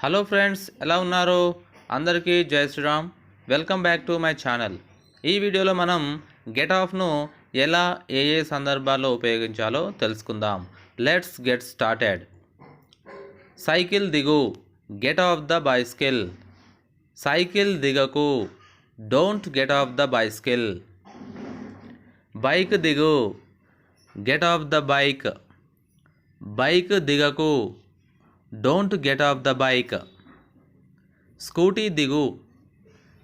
Hello friends ఎలా ఉన్నారు? అందరికీ జై Shri Ram. Welcome back to my channel. ఈ వీడియోలో మనం గెట్ ఆఫ్ను ఎలా ఏ ఏ సందర్భాల్లో ఉపయోగించాలో తెలుసుకుందాం. Let's get started. సైకిల్ దిగు. Get off the bicycle. Cycle దిగకు. Don't get off the bicycle. Bike దిగు. Get off the bike. Bike దిగకు. don't get off the bike scooty దిగు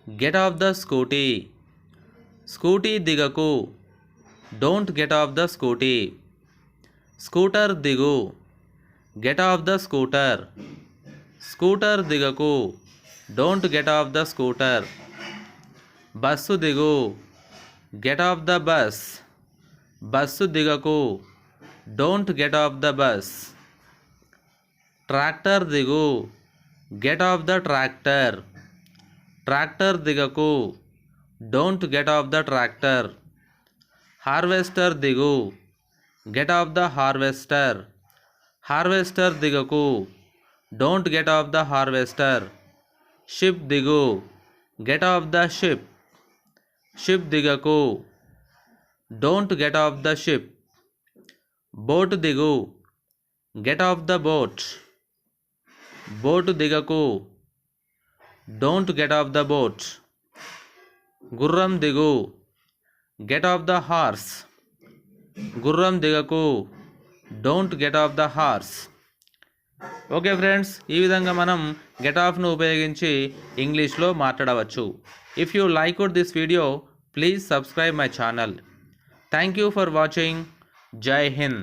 get off the scooty scooty దిగకు don't get off the scooty scooter దిగు get off the scooter scooter దిగకు don't get off the scooter bus దిగు get off the bus bus దిగకు don't get off the bus tractor దిగు get off the tractor tractor దిగకు don't get off the tractor harvester దిగు get off the harvester harvester దిగకు don't get off the harvester ship దిగు get off the ship ship దిగకు don't get off the ship boat దిగు get off the boat boat దిగకు. Don't get off the boat గుర్రం దిగు. Get off the horse. గుర్రం దిగకు. Don't get off the horse. Okay friends ఈ విధంగా మనం get ఆఫ్ను ఉపయోగించి ఇంగ్లీష్లో మాట్లాడవచ్చు. If you like this video please subscribe my channel thank you for watching జై హింద్